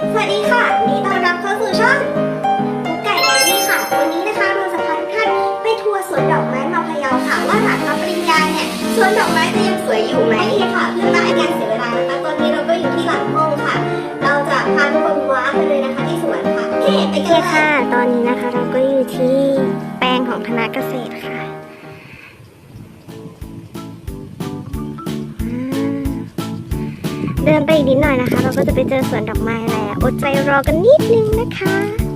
สวัสดีค่ะนดีต้อนรับเข้าสู่ช่องกุ๊กไก่แดอารี่ค่ะ วันนี้นะคะเราจะพาทุกท่านไปทัวร์สวนดอกไม้มาพะเยาค่ะ ว่าหลังรับปริญญาเนี่ยสวนดอกไม้จะยังสวยอยู่ไหมค่ะ เพื่อไม่ให้การเสียเวลานะคะ ตอนนี้เราก็อยู่ที่หลังห้องค่ะ เราจะพาทุกคนว้าไปเลยนะคะที่สวนค่ะโอเคไปโอกันเลยค่ะ ตอนนี้นะคะเราก็อยู่ที่ เดินไปอีกนิดหน่อยนะคะ เราก็จะไปเจอสวนดอกไม้แล้ว อดใจรอกันนิดนึงนะคะ